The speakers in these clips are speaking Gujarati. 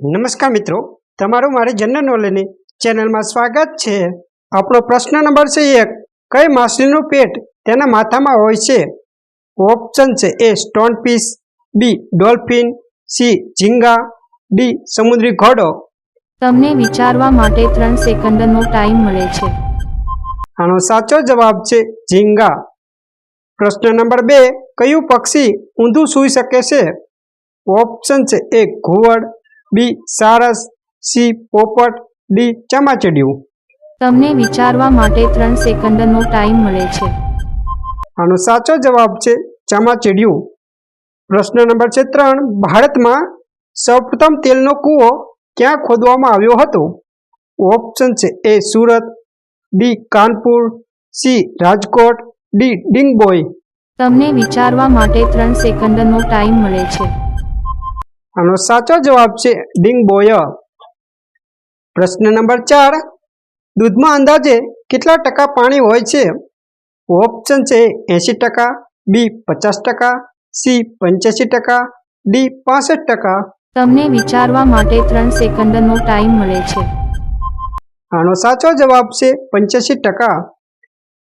નમસ્કાર મિત્રો તમારું મારી જનરલ નોલેજની ચેનલમાં સ્વાગત છે. આપણો પ્રશ્ન નંબર છે એક કઈ માછલીનું પેટ તેના માથામાં હોય છે? ઓપ્શન છે A stone piece B dolphin C ઝીંગા D સમુદ્રી ઘોડો. તમને વિચારવા માટે ત્રણ સેકન્ડનો ટાઈમ મળે છે. આનો સાચો જવાબ છે ઝીંગા. પ્રશ્ન નંબર બે કયું પક્ષી ઊંધું સૂઈ શકે છે? ઓપ્શન છે એ ઘુવડ બી સારસ સી પોપટ ડી ચમાચડિયું. તમને વિચારવા માટે ત્રણ સેકન્ડનો ટાઈમ મળે છે. આનો સાચો જવાબ છે ચમાચડિયું. પ્રશ્ન નંબર છે ત્રણ ભારતમાં સૌપ્રથમ તેલનો કૂવો ક્યાં ખોદવામાં આવ્યો હતો? ઓપ્શન છે A Surat D Kanpur C Rajkot D ડિંગબોય તમને વિચારવા માટે ત્રણ સેકન્ડનો ટાઈમ મળે છે. આનો સાચો જવાબ છે ડિંગબોય પ્રશ્ન નંબર ચાર દૂધમાં અંદાજે કેટલા ટકા પાણી હોય છે? ઓપ્શન છે એંશી ટકા બી પચાસ ટકા સી પંચ્યાસી ટકા ડી પાસઠ ટકા. તમને વિચારવા માટે ત્રણ સેકન્ડનો ટાઈમ મળે છે. આનો સાચો જવાબ છે પંચ્યાસી ટકા.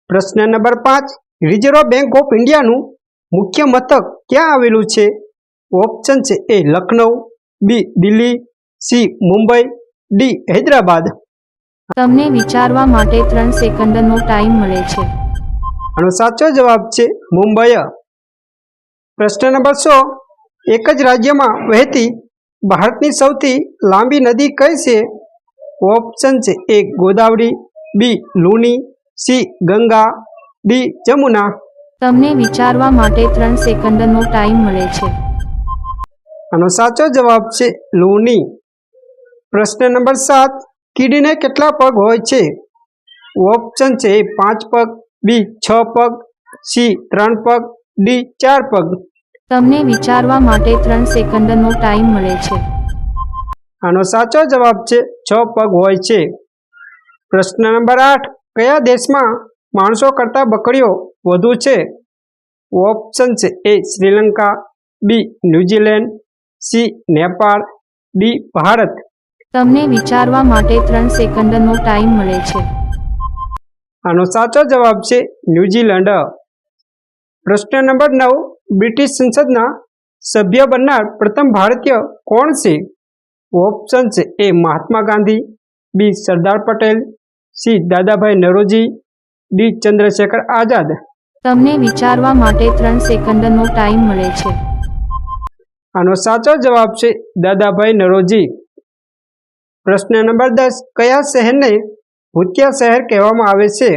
પ્રશ્ન નંબર પાંચ રિઝર્વ બેંક ઓફ ઇન્ડિયાનું મુખ્ય મથક ક્યાં આવેલું છે? ઓપ્શન છે A Lucknow B Delhi C Mumbai D Hyderabad. તમને વિચારવા માટે ત્રણ સેકન્ડનો ટાઈમ મળે છે. આનો સાચો જવાબ છે મુંબઈ. પ્રશ્ન નંબર સો. એક જ રાજ્યમાં વહેતી ભારતની સૌથી લાંબી નદી કઈ છે? ઓપ્શન છે A Godavari B Luni C Ganga D Jamuna. તમને વિચારવા માટે ત્રણ સેકન્ડનો ટાઈમ મળે છે. આનો સાચો જવાબ છે લુની પ્રશ્ન નંબર સાત કીડીને કેટલા પગ હોય છે? ઓપ્શન છે એ પાંચ પગ બી છ પગ સી ત્રણ પગ ડી ચાર પગ. તમને વિચારવા માટે ત્રણ સેકન્ડનો ટાઈમ મળે છે. આનો સાચો જવાબ છે છ પગ હોય છે. પ્રશ્ન નંબર આઠ કયા દેશમાં માણસો કરતાં બકરીઓ વધુ છે? ઓપ્શન છે A Sri Lanka B New Zealand C Nepal D Bharat. તમને વિચારવા માટે ત્રણ સેકન્ડનો ટાઈમ મળે છે. આનો સાચો જવાબ છે ન્યૂઝીલેન્ડ. પ્રશ્ન નંબર નવ બ્રિટિશ સંસદના સભ્ય બનનાર પ્રથમ ભારતીય કોણ છે? ઓપ્શન છે A Mahatma Gandhi B Sardar Patel C Dadabhai Naoroji D Chandrashekhar Azad. તમને વિચારવા માટે ત્રણ સેકન્ડનો ટાઈમ મળે છે. આનો સાચો જવાબ છે દાદાભાઈ નરોજી. પ્રશ્ન નંબર દસ કયા શહેરને ભૂતિયા શહેર કહેવામાં આવે છે?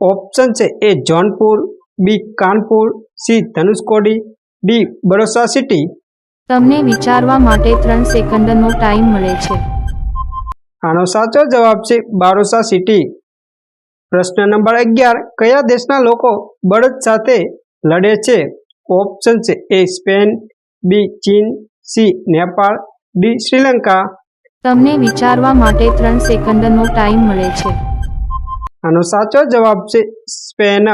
ઓપ્શન છે A Jaunpur B Kanpur C Dhanushkodi D બરોસા city. તમને વિચારવા માટે ત્રણ સેકન્ડનો ટાઈમ મળે છે. આનો સાચો જવાબ છે બારોસા સિટી. પ્રશ્ન નંબર અગિયાર કયા દેશના લોકો બળદ સાથે લડે છે? ઓપ્શન છે એ સ્પેન બી ચીન સી નેપાળ ડી શ્રીલંકા. તમને વિચારવા માટે ત્રણ સેકન્ડનો ટાઈમ મળે છે. આનો સાચો જવાબ છે સ્પેન.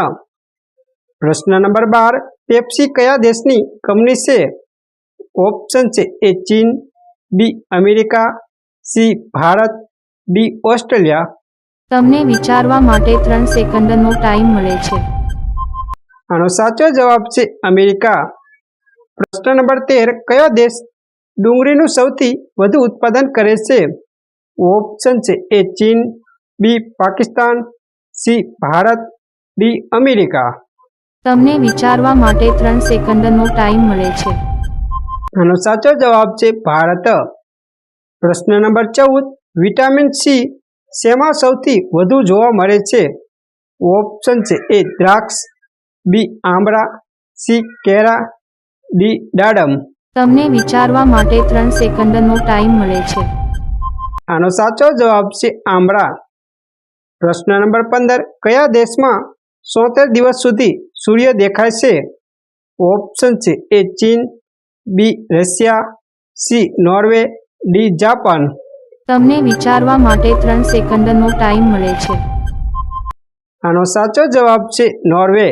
પ્રશ્ન નંબર બાર પેપ્સી કયા દેશની કંપની છે? ઓપ્શન છે એ ચીન B America C Bharat D Australia. તમને વિચારવા માટે ત્રણ સેકન્ડનો ટાઈમ મળે છે. આનો સાચો જવાબ છે અમેરિકા. પ્રશ્ન નંબર તેર કયો દેશ ડુંગળીનું સૌથી વધુ ઉત્પાદન કરે છે? ઓપ્શન છે એ ચીન B Pakistan C Bharat D America. તમને વિચારવા માટે ત્રણ સેકન્ડનો ટાઈમ મળે છે. આનો સાચો જવાબ છે ભારત. પ્રશ્ન નંબર ચૌદ વિટામિન સી શેમાં સૌથી વધુ જોવા મળે છે? ઓપ્શન છે એ દ્રાક્ષ બી આંબળા સી કેળા ડી દાડમ. તમને વિચારવા માટે ત્રણ સેકન્ડનો ટાઈમ મળે છે. આનો સાચો જવાબ છે આંબળા. પ્રશ્ન નંબર પંદર કયા દેશમાં સોતેર દિવસ સુધી સૂર્ય દેખાય છે? ઓપ્શન છે એ ચીન B Russia C Norway D Japan. તમને વિચારવા માટે ત્રણ સેકન્ડનો ટાઈમ મળે છે. આનો સાચો જવાબ છે નોર્વે.